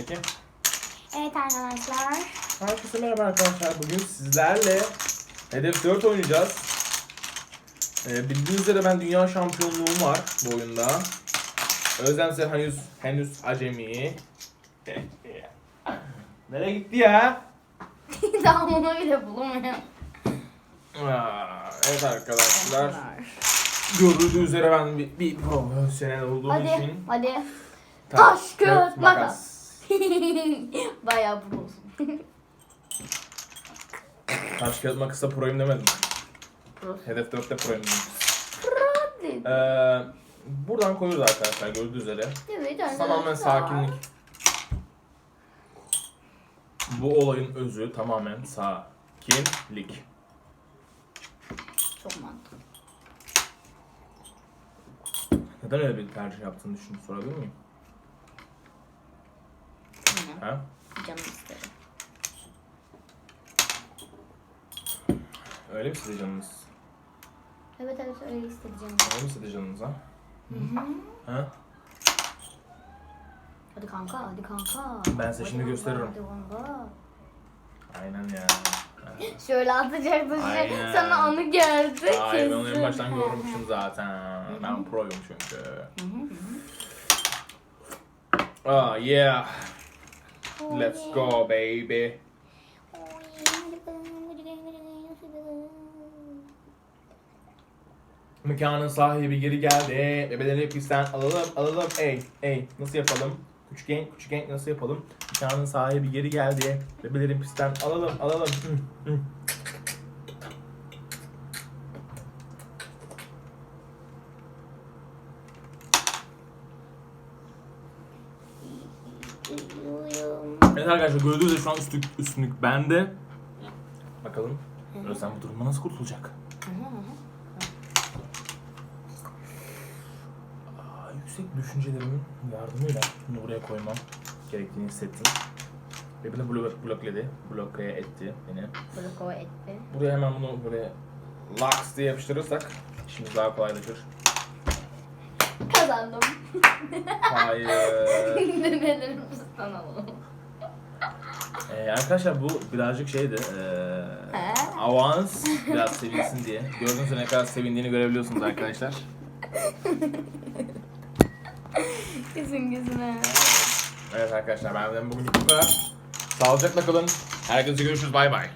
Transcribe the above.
Peki. Evet arkadaşlar. Herkese merhaba arkadaşlar. Bugün sizlerle Hedef 4 oynayacağız. Ee, bildiğiniz üzere ben dünya şampiyonluğum var bu oyunda. Özlem ise henüz, henüz acemi. Nereye gitti ya? Daha onu bile bulamıyorum. Aa, evet arkadaşlar. Görüldüğü üzere ben bir, bir profesyonel olduğum Hadi için. hadi. Taş, kağıt, makas. Bayağı prosun. Taş kağıt makasla proyum demedim. Prosun. Hedef 4'te proyum dedim. Hadi. Ee, buradan koyuyoruz arkadaşlar gördüğü üzere. Evet arkadaşlar. Tamamen sakinlik. Bu olayın özü tamamen sakinlik. Çok mantıklı. Neden öyle bir tercih yaptığını düşünüp sorabilir miyim? Aynen. Ha? Canım istedim. Öyle mi size canınız? Evet evet öyle istedi canım. Öyle mi size canınız ha? Hı hı. Ha? Hadi kanka hadi kanka. Ben size Hadi şimdi kanka, gösteririm. Hadi kanka. Aynen ya. Şöyle atacaktın. Aynen. Sana onu gördü. Hayır ben onu en baştan görmüşüm zaten. Ben proyum çünkü. Hı hı hı. Ah yeah. Let's go baby. Mekanın sahibi geri geldi. Bebeleri pistten alalım alalım. Ey ey nasıl yapalım? Küçük genk küçük genk nasıl yapalım? Mekanın sahibi geri geldi. Bebelerin pistten alalım alalım. Hı, hı. Evet arkadaşlar gördüğünüz gibi şu an üstlük, üstünlük bende. Bakalım Özlem bu durumda nasıl kurtulacak? Aa, yüksek düşüncelerimin yardımıyla bunu buraya koymam gerektiğini hissettim. Ve beni blok blokledi, bloke etti beni. Bloko etti. Buraya hemen bunu böyle laks diye yapıştırırsak işimiz daha kolaylaşır. Kazandım. Hayır. Nelerimizi alalım. Ee, arkadaşlar bu birazcık şeydi. He? avans biraz sevinsin diye. Gördüğünüz ne kadar sevindiğini görebiliyorsunuz arkadaşlar. Kesin gözüne. Evet arkadaşlar benden bugün bu kadar. Sağlıcakla kalın. Herkese görüşürüz. Bay bay.